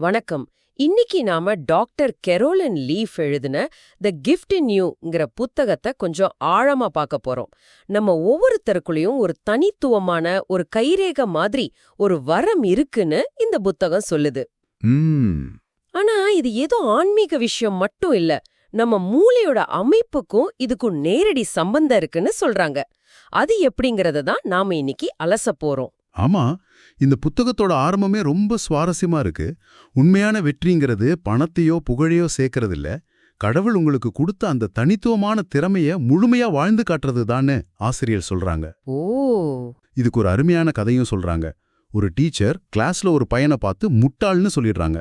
வணக்கம். இன்னைக்கு நாம டாக்டர் கெரோலன் லீஃப் எழுதின த கிஃப்ட் இன் யூங்கிற புத்தகத்தை கொஞ்சம் ஆழமா பார்க்க போறோம். நம்ம ஒவ்வொருத்தருக்குள்ளேயும் ஒரு தனித்துவமான ஒரு கைரேகை மாதிரி ஒரு வரம் இருக்குன்னு இந்த புத்தகம் சொல்லுது. ம். ஆனா இது ஏதோ ஆன்மீக விஷயம் மட்டும் இல்ல. நம்ம மூளையோட அமைப்புக்கும் இதுக்கும் நேரடி சம்பந்தம் இருக்குன்னு சொல்றாங்க. அது எப்படிங்கறத தான் நாம இன்னைக்கு அலச போறோம். ஆமா இந்த புத்தகத்தோட ஆரம்பமே ரொம்ப சுவாரஸ்யமா இருக்கு. உண்மையான வெற்றிங்கிறது பணத்தையோ புகழையோ சேர்க்கறது இல்ல கடவுள் உங்களுக்கு கொடுத்த அந்த தனித்துவமான திறமைய முழுமையா வாழ்ந்து காட்டுறது ஆசிரியர் சொல்றாங்க. ஓ. இதுக்கு ஒரு அருமையான கதையும் சொல்றாங்க. ஒரு டீச்சர் கிளாஸ்ல ஒரு பையனை பார்த்து முட்டாள்னு சொல்லிடுறாங்க.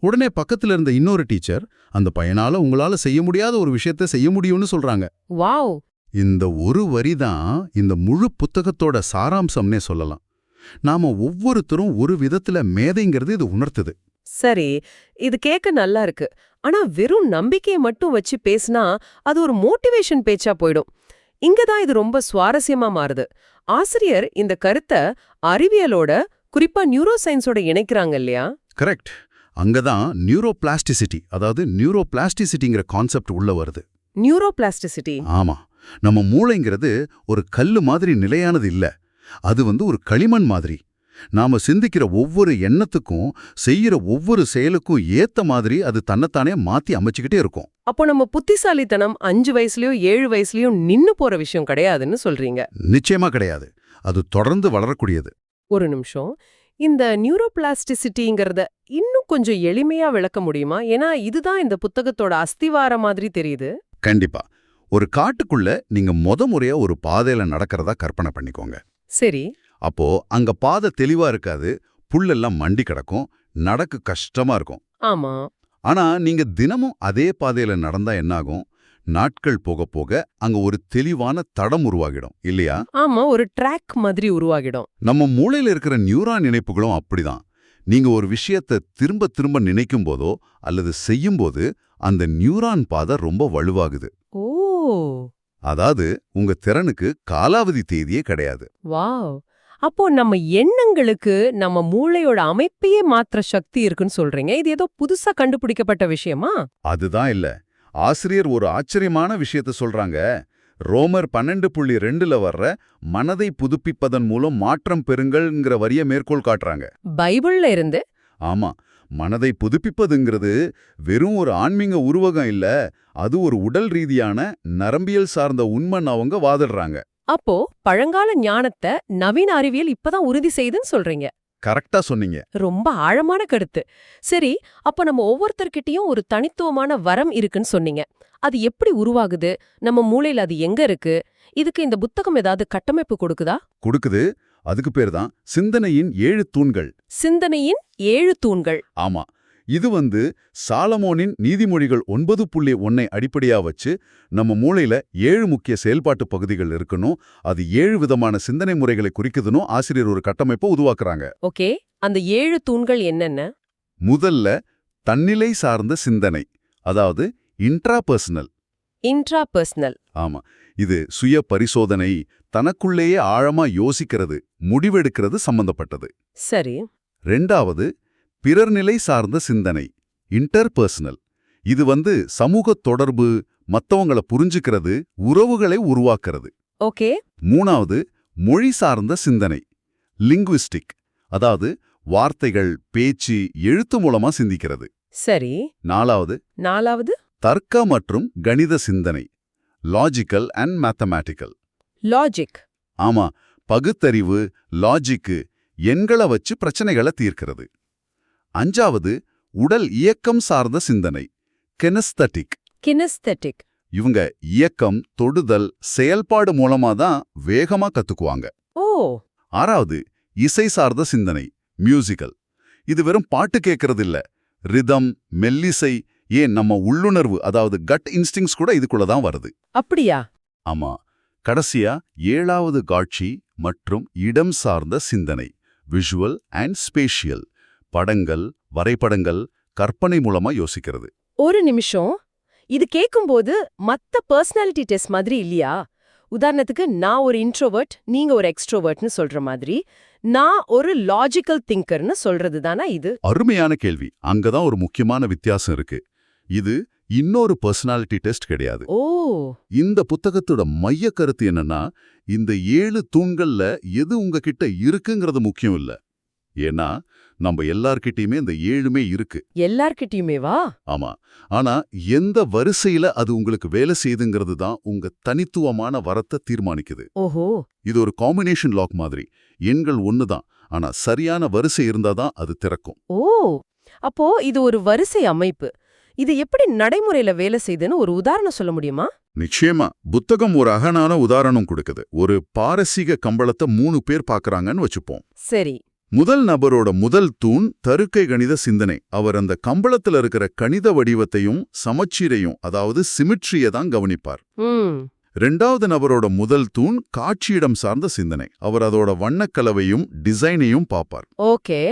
உடனே பக்கத்துல இருந்த இன்னொரு டீச்சர் அந்த பையனால உங்களால செய்ய முடியாத ஒரு விஷயத்த செய்ய முடியும்னு சொல்றாங்க. வாவ். இந்த ஒரு வரி தான் இந்த முழு புத்தகத்தோட சாராம்சம்னே சொல்லலாம். நாம ஒவ்வொருத்தரும் ஒரு விதத்துல மேதைங்கிறது இது உணர்த்துது. சரி இது கேட்க நல்லா இருக்கு. ஆனா வெறும் நம்பிக்கையை மட்டும் வச்சு பேசினா அது ஒரு மோட்டிவேஷன் பேச்சா போயிடும். இங்க தான் இது ரொம்ப சுவாரஸ்யமா மாறுது. ஆசிரியர் இந்த கருத்தை அறிவியலோட குறிப்பா நியூரோ சயின்ஸோட இணைக்கிறாங்க இல்லையா? கரெக்ட் அங்கதான் நியூரோபிளாஸ்டிசிட்டி அதாவது நியூரோபிளாஸ்டிசிட்டிங்கிற கான்செப்ட் உள்ள வருது. நியூரோ பிளாஸ்டிசிட்டி ஆமா. நம்ம மூளைங்கிறது ஒரு கல்லு மாதிரி நிலையானது இல்ல. அது வந்து ஒரு களிமண் மாதிரி. நாம சிந்திக்கிற ஒவ்வொரு எண்ணத்துக்கும் செய்யற ஒவ்வொரு செயலுக்கும் ஏத்த மாதிரி அது தன்னைத்தானே மாத்தி அமைச்சுக்கிட்டே இருக்கும். அப்போ நம்ம புத்திசாலித்தனம் அஞ்சு வயசுலயோ ஏழு வயசுலயோ நின்னு போற விஷயம் கிடையாதுன்னு சொல்றீங்க. நிச்சயமா கிடையாது. அது தொடர்ந்து வளரக்கூடியது. ஒரு நிமிஷம். இந்த நியூரோபிளாஸ்டிசிட்டிங்கிறத இன்னும் கொஞ்சம் எளிமையா விளக்க முடியுமா? ஏன்னா இதுதான் இந்த புத்தகத்தோட அஸ்திவார மாதிரி தெரியுது. கண்டிப்பா. ஒரு காட்டுக்குள்ள நீங்க முத முறையா ஒரு பாதையில நடக்கிறதா கற்பனை பண்ணிக்கோங்க. சரி. அப்போ அங்க பாதை தெளிவா இருக்காது புல்லெல்லாம் மண்டி கிடக்கும் நடக்க கஷ்டமா இருக்கும். ஆமா. ஆனா நீங்க தினமும் அதே பாதையில நடந்தா என்னாகும்? நாட்கள் போக போக அங்க ஒரு தெளிவான தடம் உருவாகிடும் இல்லையா? ஆமா ஒரு ட்ராக் மாதிரி உருவாகிடும். நம்ம மூளையில இருக்கிற நியூரான் நினைப்புகளும் அப்படிதான். நீங்க ஒரு விஷயத்த திரும்ப திரும்ப நினைக்கும் போதோ அல்லது செய்யும்போது அந்த நியூரான் பாதை ரொம்ப வலுவாகுது. அதாவது உங்க திறனுக்கு காலாவதி தேதியே கிடையாது. வாவ். அப்போ நம்ம எண்ணங்களுக்கு நம்ம மூளையோட அமைப்பையே மாத்திர சக்தி இருக்குன்னு சொல்றீங்க. இது ஏதோ புதுசா கண்டுபிடிக்கப்பட்ட விஷயமா? அதுதான் இல்ல. ஆசிரியர் ஒரு ஆச்சரியமான விஷயத்த சொல்றாங்க. ரோமர் பன்னெண்டு புள்ளி ரெண்டுல வர்ற மனதை புதுப்பிப்பதன் மூலம் மாற்றம் பெறுங்கள்ங்கிற வரிய மேற்கோள் காட்டுறாங்க. பைபிள்ல இருந்து? ஆமா. மனதை புதுப்பிப்பதுங்கிறது வெறும் ஒரு ஆன்மீக உருவகம் இல்ல அது ஒரு உடல் ரீதியான நரம்பியல் சார்ந்த உண்மைன்னு அவங்க வாதிடுறாங்க. அப்போ பழங்கால ஞானத்தை நவீன அறிவியல் இப்பதான் உறுதி செய்துன்னு சொல்றீங்க. கரெக்டா சொன்னீங்க. ரொம்ப ஆழமான கருத்து. சரி அப்ப நம்ம ஒவ்வொருத்தர்கிட்டயும் ஒரு தனித்துவமான வரம் இருக்குன்னு சொன்னீங்க. அது எப்படி உருவாகுது? நம்ம மூளையில அது எங்க இருக்கு? இதுக்கு இந்த புத்தகம் ஏதாவது கட்டமைப்பு கொடுக்குதா? கொடுக்குது. அதுக்கு பேர் தான் சிந்தனையின் ஏழு தூண்கள். சிந்தனையின் ஏழு தூண்கள். ஆமா. இது வந்து சாலமோனின் நீதிமொழிகள் ஒன்பது புள்ளி ஒன்னை அடிப்படையா வச்சு நம்ம மூளையில ஏழு முக்கிய செயல்பாட்டு பகுதிகள் இருக்கணும். அது ஏழு விதமான சிந்தனை முறைகளை குறிக்குதுன்னு ஆசிரியர் ஒரு கட்டமைப்பை உருவாக்குறாங்க. ஓகே. அந்த ஏழு தூண்கள் என்னென்ன? முதல்ல தன்னிலை சார்ந்த சிந்தனை. அதாவது இன்ட்ராபர்சனல் இன்ட்ரா பர்சனல் ஆமா. இது சுய பரிசோதனை தனக்குள்ளேயே ஆழமா யோசிக்கிறது முடிவெடுக்கிறது சம்பந்தப்பட்டது. சரி. ரெண்டாவது பிறர்நிலை சார்ந்த சிந்தனை இன்டர்பர்சனல் இது வந்து சமூக தொடர்பு மத்தவங்கள புரிஞ்சுக்கிறது உறவுகளை உருவாக்குறது. ஓகே. மூணாவது மொழி சார்ந்த சிந்தனை லிங்குவிஸ்டிக் அதாவது வார்த்தைகள் பேச்சு எழுத்து மூலமா சிந்திக்கிறது. சரி. நாலாவது நாலாவது? தர்க்க மற்றும் கணித சிந்தனை லாஜிக்கல் அண்ட் மேத்தமேட்டிக்கல் லாஜிக் ஆமா பகுத்தறிவு லாஜிக்கு எண்களை வச்சு பிரச்சனைகளை தீர்க்கிறது. அஞ்சாவது உடல் இயக்கம் சார்ந்த சிந்தனை கெனஸ்தட்டிக் கினஸ்தெட்டிக் இவங்க இயக்கம் தொடுதல் செயல்பாடு மூலமா தான் வேகமா கத்துக்குவாங்க. ஓ. ஆறாவது இசை சார்ந்த சிந்தனை மியூசிக்கல் இது வெறும் பாட்டு கேட்கறது இல்ல ரிதம் மெல்லிசை ஏன் நம்ம உள்ளுணர்வு அதாவது கட் இன்ஸ்டிங்ஸ் கூட இதுக்குள்ள தான் வருது. அப்படியா? ஆமா. கடைசியா ஏழாவது காட்சி மற்றும் இடம் சார்ந்த சிந்தனை விஷுவல் அண்ட் ஸ்பேஷியல் படங்கள் வரைபடங்கள் கற்பனை மூலமா யோசிக்கிறது. ஒரு நிமிஷம். இது கேக்கும்போது மத்த பர்சனாலிட்டி டெஸ்ட் மாதிரி இல்லையா? உதாரணத்துக்கு நான் ஒரு இன்ட்ரோவர்ட் நீங்க ஒரு எக்ஸ்ட்ரோவர்ட்னு சொல்ற மாதிரி. நான் ஒரு லாஜிக்கல் திங்கர்னு சொல்றது தானா இது? அருமையான கேள்வி. அங்கதான் ஒரு முக்கியமான வித்தியாசம் இருக்கு. இது இன்னொரு பர்சனாலிட்டி டெஸ்ட் கிடையாது. ஓ. இந்த புத்தகத்தோட மைய கருத்து என்னன்னா இந்த ஏழு தூண்கள்ல எது உங்ககிட்ட இருக்குங்கிறது முக்கியம் இல்ல. ஏன்னா நம்ம எல்லார்கிட்டயுமே இந்த ஏழுமே இருக்கு. எல்லார்கிட்டயுமே வா ஆமா. ஆனா எந்த வரிசையில அது உங்களுக்கு வேலை செய்யுதுங்கிறது தான் உங்க தனித்துவமான வரத்தை தீர்மானிக்குது. ஓஹோ. இது ஒரு காம்பினேஷன் லாக் மாதிரி. எண்கள் ஒண்ணுதான் ஆனா சரியான வரிசை இருந்தாதான் அது திறக்கும். ஓ. அப்போ இது ஒரு வரிசை அமைப்பு. இது எப்படி நடைமுறையில வேலை செய்யுதுன்னு ஒரு உதாரணம் சொல்ல முடியுமா? நிச்சயமா. புத்தகம் ஒரு அகனான உதாரணம் கொடுக்குது. ஒரு பாரசீக கம்பளத்தை மூணு பேர் பார்க்கறாங்கன்னு வச்சுப்போம். சரி. முதல் நபரோட முதல் தூண் தருக்கை கணித சிந்தனை. அவர் அந்த கம்பளத்துல இருக்கிற கணித வடிவத்தையும் சமச்சீரையும் அதாவது சிமிட்ரியை தான் கவனிப்பார். ரெண்டாவது நபரோட முதல் தூண் காட்சியிடம் சார்ந்த சிந்தனை. அவர் அதோட வண்ணக்கலவையும் டிசைனையும் பார்ப்பார். ஓகே.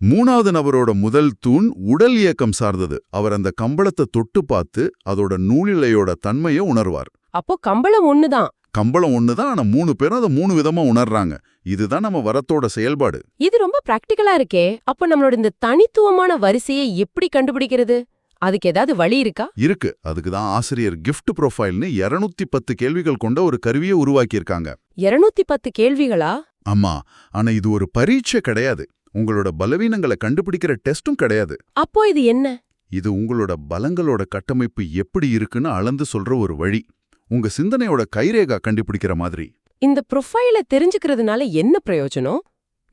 மூணாவது நபரோட முதல் தூண் உடல் இயக்கம் சார்ந்தது. அவர் அந்த கம்பளத்தை தொட்டு பார்த்து அதோட நூலிழையோட தன்மையை உணர்வார். அப்போ கம்பளம் ஒண்ணுதான். கம்பளம் ஒண்ணுதான் ஆனா மூணு பேரும் அதை மூணு விதமா உணர்றாங்க. இதுதான் நம்ம வரத்தோட செயல்பாடு. இது ரொம்ப பிராக்டிக்கலா இருக்கே. அப்போ நம்மளோட இந்த தனித்துவமான வரிசையை எப்படி கண்டுபிடிக்கிறது? அதுக்கு ஏதாவது வழி இருக்கா? இருக்கு. அதுக்கு தான் ஆசிரியர் கிஃப்ட் ப்ரொஃபைல்னு 210 பத்து கேள்விகள் கொண்ட ஒரு கருவியை உருவாக்கியிருக்காங்க. இருநூத்தி பத்து கேள்விகளா? ஆமா. ஆனா இது ஒரு பரீட்சை கிடையாது. உங்களோட பலவீனங்களை கண்டுபிடிக்கிற டெஸ்டும் கிடையாது. அப்போ இது என்ன? இது உங்களோட பலங்களோட கட்டமைப்பு எப்படி இருக்குன்னு அளந்து சொல்ற ஒரு வழி. உங்க சிந்தனையோட கைரேகா கண்டுபிடிக்கிற மாதிரி. இந்த ப்ரொஃபைல தெரிஞ்சுக்கிறதுனால என்ன பிரயோஜனம்?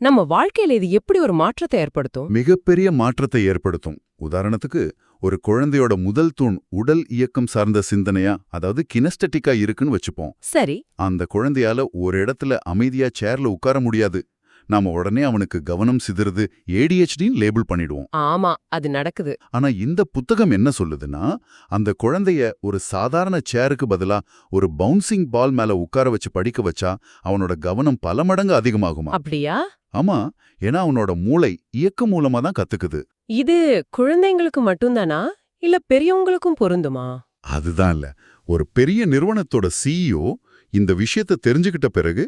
நம்ம வாழ்க்கையில இது எப்படி ஒரு மாற்றத்தை ஏற்படுத்தும்? மிகப்பெரிய மாற்றத்தை ஏற்படுத்தும். உதாரணத்துக்கு ஒரு குழந்தையோட முதல் தூண் உடல் இயக்கம் சார்ந்த சிந்தனையா அதாவது கினஸ்டட்டிக்கா இருக்குன்னு வச்சுப்போம். சரி. அந்த குழந்தையால ஒரு இடத்துல அமைதியா சேர்ல உட்கார முடியாது. நாம உடனே அவனுக்கு கவனம் சிதறுது ஏடிஹெச்டின்னு லேபிள் பண்ணிடுவோம். ஆமா அது நடக்குது. ஆனா இந்த புத்தகம் என்ன சொல்லுதுன்னா அந்த குழந்தைய ஒரு சாதாரண சேருக்கு பதிலா ஒரு பவுன்சிங் பால் மேல உட்கார வச்சு படிக்க வச்சா அவனோட கவனம் பல மடங்கு அதிகமாகுமா? அப்படியா? ஆமா ஏன்னா அவனோட மூளை இயக்கம் மூலமா தான் கத்துக்குது. இது குழந்தைங்களுக்கு மட்டும்தானா? இல்ல பெரியவங்களுக்கும் பொருந்துமா? அதுதான் இல்ல. ஒரு பெரிய நிறுவனத்தோட சிஇஓ இந்த விஷயத்தை தெரிஞ்சுக்கிட்ட பிறகு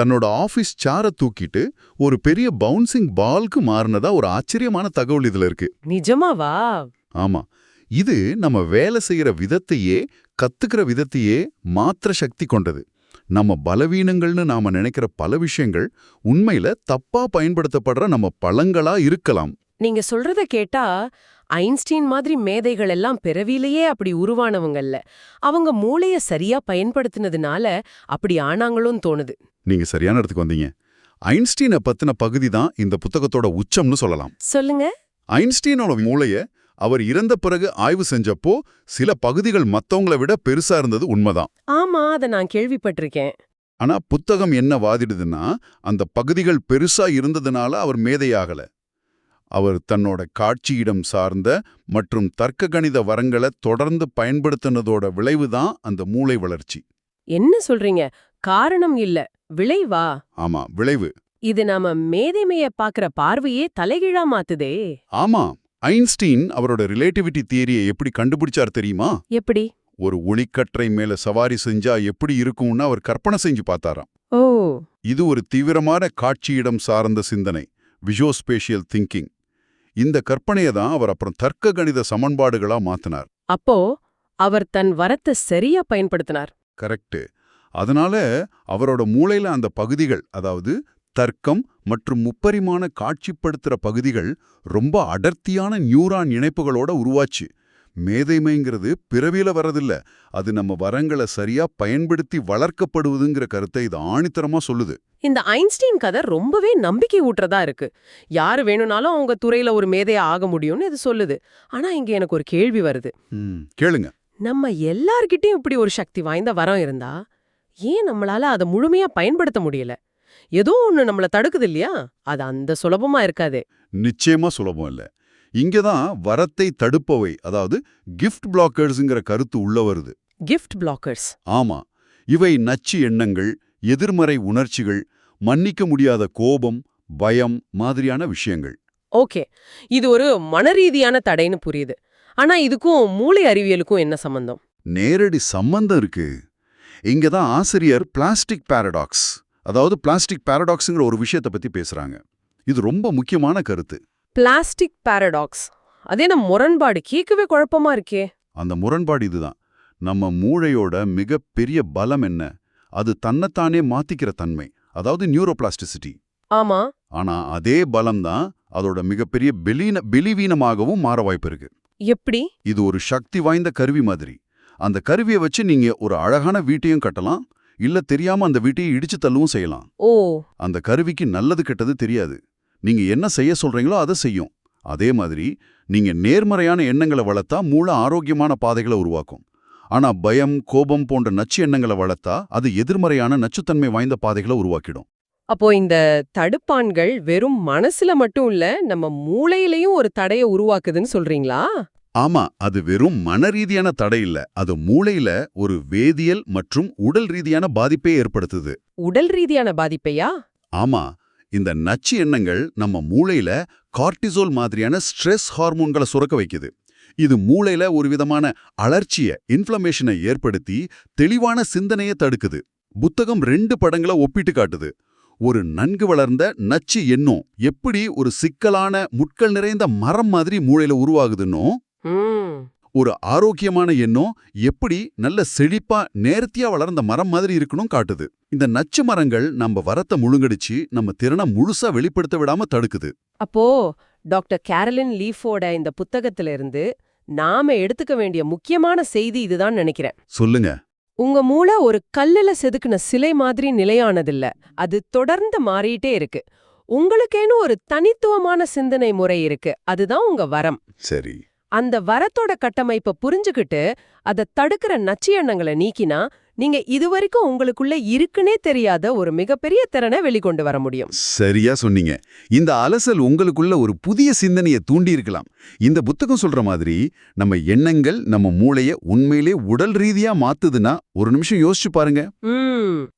தன்னோட ஆபீஸ் சார தூக்கிட்டு ஒரு பெரிய பவுன்சிங் பால்க்கு மாறினதா ஒரு ஆச்சரியமான தகவல் இதுல இருக்கு. நிஜமாவா? ஆமா. இது நம்ம வேலை செய்யற விதத்தையே கத்துக்கிற விதத்தையே மாத்திர சக்தி கொண்டது. நம்ம பலவீனங்கள்னு நாம நினைக்கிற பல விஷயங்கள் உண்மையில தப்பா பயன்படுத்தப்படுற நம்ம பழங்களா இருக்கலாம். நீங்க சொல்றத கேட்டா ஐன்ஸ்டீன் மாதிரி மேதைகள் எல்லாம் பிறவிலேயே அப்படி உருவானவங்கல்ல. அவங்க மூளைய சரியா பயன்படுத்தினதுனால அப்படி ஆனாங்களும் தோணுது. நீங்க சரியான இடத்துக்கு வந்தீங்க. ஐன்ஸ்டீனை பத்தின பகுதி தான் இந்த புத்தகத்தோட உச்சம்னு சொல்லலாம். சொல்லுங்க. ஐன்ஸ்டீனோட மூளைய அவர் இறந்த பிறகு ஆய்வு செஞ்சப்போ சில பகுதிகள் மத்தவங்கள விட பெருசா இருந்தது உண்மைதான். ஆமா அத நான் கேள்விப்பட்டிருக்கேன். ஆனா புத்தகம் என்ன வாதிடுதுன்னா அந்த பகுதிகள் பெருசா இருந்ததுனால அவர் மேதையாகல. அவர் தன்னோட காட்சியிடம் சார்ந்த மற்றும் தர்க்க கணித வரங்களை தொடர்ந்து பயன்படுத்தினதோட விளைவுதான் அந்த மூளை வளர்ச்சி. என்ன சொல்றீங்க? காரணம் இல்ல. விளைவா? ஆமா விளைவு. இது நாம மேதைமைய பாக்குற பார்வையே தலைகீழா மாத்துதே. ஆமா ஐன்ஸ்டீன் அவரோட ரிலேட்டிவிட்டி தியரியை எப்படி கண்டுபிடிச்சார் தெரியுமா? எப்படி? ஒரு ஒளிக்கற்றை மேல சவாரி செஞ்சா எப்படி இருக்கும்னு அவர் கற்பனை செஞ்சு பார்த்தாராம். ஓ. இது ஒரு தீவிரமான காட்சியிடம் சார்ந்த சிந்தனை விஷுவஸ்பேஷியல் திங்கிங் இந்த கற்பனையை தான் அவர் அப்புறம் தர்க்க கணித சமன்பாடுகளா மாத்தினார். அப்போ அவர் தன் வரத்தை சரியா பயன்படுத்தினார். கரெக்ட் அதனால அவரோட மூளையில அந்த பகுதிகள் அதாவது தர்க்கம் மற்றும் முப்பரிமாண காட்சிப்படுத்துற பகுதிகள் ரொம்ப அடர்த்தியான நியூரான் இணைப்புகளோட உருவாச்சு. மேதைமைங்கிறது பிறவியில வரதில்ல அது நம்ம வரங்களை சரியா பயன்படுத்தி வளர்க்கப்படுவதுங்கிற கருத்தை இது ஆணித்தரமா சொல்லுது. இந்த ஐன்ஸ்டீன் கதை ரொம்பவே நம்பிக்கை ஊட்டுறதா இருக்கு. யாரு வேணும்னாலும் அவங்க துறையில ஒரு மேதையா ஆக முடியும்னு இது சொல்லுது. ஆனா இங்க எனக்கு ஒரு கேள்வி வருது. கேளுங்க. நம்ம எல்லார்கிட்டயும் இப்படி ஒரு சக்தி வாய்ந்த வரம் இருந்தா ஏன் நம்மளால அதை முழுமையா பயன்படுத்த முடியல? ஏதோ ஒண்ணு நம்மள தடுக்குது இல்லையா? அது அந்த சுலபமா இருக்காதே. நிச்சயமா சுலபம் இல்ல. இங்கதான் வரத்தை தடுப்பவை அதாவது கிஃப்ட் பிளாக்கர்ஸ்ங்கிற கருத்து உள்ள வருது. கிஃப்ட் பிளாக்கர்ஸ் ஆமா. இவை நச்சு எண்ணங்கள் எதிர்மறை உணர்ச்சிகள் மன்னிக்க முடியாத கோபம் பயம் மாதிரியான விஷயங்கள். ஓகே. இது ஒரு மனரீதியான தடைன்னு புரியுது. ஆனா இதுக்கும் மூளை அறிவியலுக்கும் என்ன சம்பந்தம்? நேரடி சம்பந்தம் இருக்கு. இங்க தான் ஆசிரியர் பிளாஸ்டிக் பாரடாக்ஸ் அதாவது பிளாஸ்டிக் பாரடாக்ஸ்ங்கிற ஒரு விஷயத்தை பத்தி பேசுறாங்க. இது ரொம்ப முக்கியமான கருத்து. Plastic paradox. அது என்ன முரண்பாடு? கேட்கவே குழப்பமா இருக்கே. அந்த முரண்பாடு இதுதான் நம்ம மூளையோட மிகப்பெரிய பலம் என்ன? அது தன்னைத்தானே மாத்திக்கிற தன்மை அதாவது நியூரோபிளாஸ்டிசிட்டி ஆமா. ஆனா அதே பலம் தான் அதோட மிகப்பெரிய பெலீன பெலிவீனமாகவும் மாற வாய்ப்பு இருக்கு. எப்படி? இது ஒரு சக்தி வாய்ந்த கருவி மாதிரி. அந்த கருவியை வச்சு நீங்க ஒரு அழகான வீட்டையும் கட்டலாம் இல்ல தெரியாம அந்த வீட்டையை இடிச்சு தள்ளவும் செய்யலாம். ஓ. அந்த கருவிக்கு நல்லது கெட்டது தெரியாது. நீங்க என்ன செய்ய சொல்றீங்களோ அதை செய்யும். அதே மாதிரி நீங்க நேர்மறையான எண்ணங்களை வளர்த்தா மூளை ஆரோக்கியமான பாதைகளை உருவாக்கும். ஆனா பயம் கோபம் போன்ற நச்சு எண்ணங்களை வளர்த்தா அது எதிர்மறையான நச்சுத்தன்மை வாய்ந்த பாதைகளை உருவாக்கிடும். அப்போ இந்த தடுப்பான்கள் வெறும் மனசுல மட்டும் இல்ல நம்ம மூளையிலயும் ஒரு தடைய உருவாக்குதுன்னு சொல்றீங்களா? ஆமா அது வெறும் மனரீதியான தடை இல்ல. அது மூளையில ஒரு வேதியியல் மற்றும் உடல் ரீதியான பாதிப்பை ஏற்படுத்துது. உடல் ரீதியான பாதிப்பையா? ஆமா இந்த நச்சு எண்ணங்கள் நம்ம மூளையில கார்டிசோல் மாதிரியான ஸ்ட்ரெஸ் ஹார்மோன்களை சுரக்க வைக்குது. இது மூளையில ஒரு விதமான அலர்ச்சிய இன்ஃப்ளமேஷனை ஏற்படுத்தி தெளிவான சிந்தனையை தடுக்குது. புத்தகம் ரெண்டு படங்களை ஒப்பிட்டு காட்டுது. ஒரு நன்கு வளர்ந்த நச்சு எண்ணம் எப்படி ஒரு சிக்கலான முட்கள் நிறைந்த மரம் மாதிரி மூளையில உருவாகுதுன்னோ ஒரு ஆரோக்கியமான எண்ணம் எப்படி நல்ல செழிப்பா நேர்த்தியா வளர்ந்த மரம் மாதிரி இருக்கணும் காட்டுது. இந்த நச்சு மரங்கள் நம்ம வரத்தை முழுங்கடிச்சு நம்ம திறனை முழுசா வெளிப்படுத்த விடாம தடுக்குது. அப்போ டாக்டர் கேரலின் லீஃபோட இந்த புத்தகத்துல இருந்து நாம எடுத்துக்க வேண்டிய முக்கியமான செய்தி இதுதான் நினைக்கிறேன். சொல்லுங்க. உங்க மூளை ஒரு கல்லுல செதுக்குன சிலை மாதிரி நிலையானதில்ல. அது தொடர்ந்து மாறிட்டே இருக்கு. உங்களுக்கேன்னு ஒரு தனித்துவமான சிந்தனை முறை இருக்கு. அதுதான் உங்க வரம். சரி. அந்த வரத்தோட கட்டமைப்பை புரிஞ்சுகிட்டு அதை தடுக்கிற நச்சு எண்ணங்களை நீக்கினா நீங்க இதுவரைக்கும் உங்களுக்குள்ள இருக்குன்னே தெரியாத ஒரு மிகப்பெரிய திறனை வெளிக்கொண்டு வர முடியும். சரியா சொன்னீங்க. இந்த அலசல் உங்களுக்குள்ள ஒரு புதிய சிந்தனையை தூண்டி இருக்கலாம். இந்த புத்தகம் சொல்ற மாதிரி நம்ம எண்ணங்கள் நம்ம மூளைய உண்மையிலே உடல் ரீதியா மாத்துதுன்னா ஒரு நிமிஷம் யோசிச்சு பாருங்க.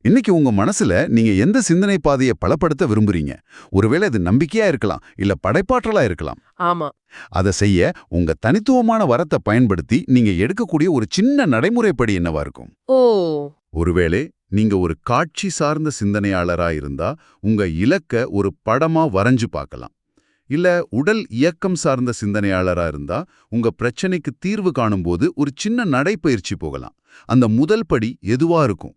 இன்னைக்கு உங்க மனசுல நீங்க எந்த சிந்தனை பாதையை பலப்படுத்த விரும்புறீங்க? ஒருவேளை அது நம்பிக்கையா இருக்கலாம் இல்ல படைப்பாற்றலா இருக்கலாம். ஆமா. அதை செய்ய உங்க தனித்துவமான வரத்தை பயன்படுத்தி நீங்க எடுக்கக்கூடிய ஒரு சின்ன நடைமுறைப்படி என்னவா இருக்கும்? ஓ. ஒருவேளை நீங்க ஒரு காட்சி சார்ந்த சிந்தனையாளரா இருந்தா உங்க இலக்க ஒரு படமா வரைஞ்சு பார்க்கலாம். இல்ல உடல் இயக்கம் சார்ந்த சிந்தனையாளரா இருந்தா உங்க பிரச்சனைக்கு தீர்வு காணும்போது ஒரு சின்ன நடைப்பயிற்சி போகலாம். அந்த முதல் படி எதுவா இருக்கும்?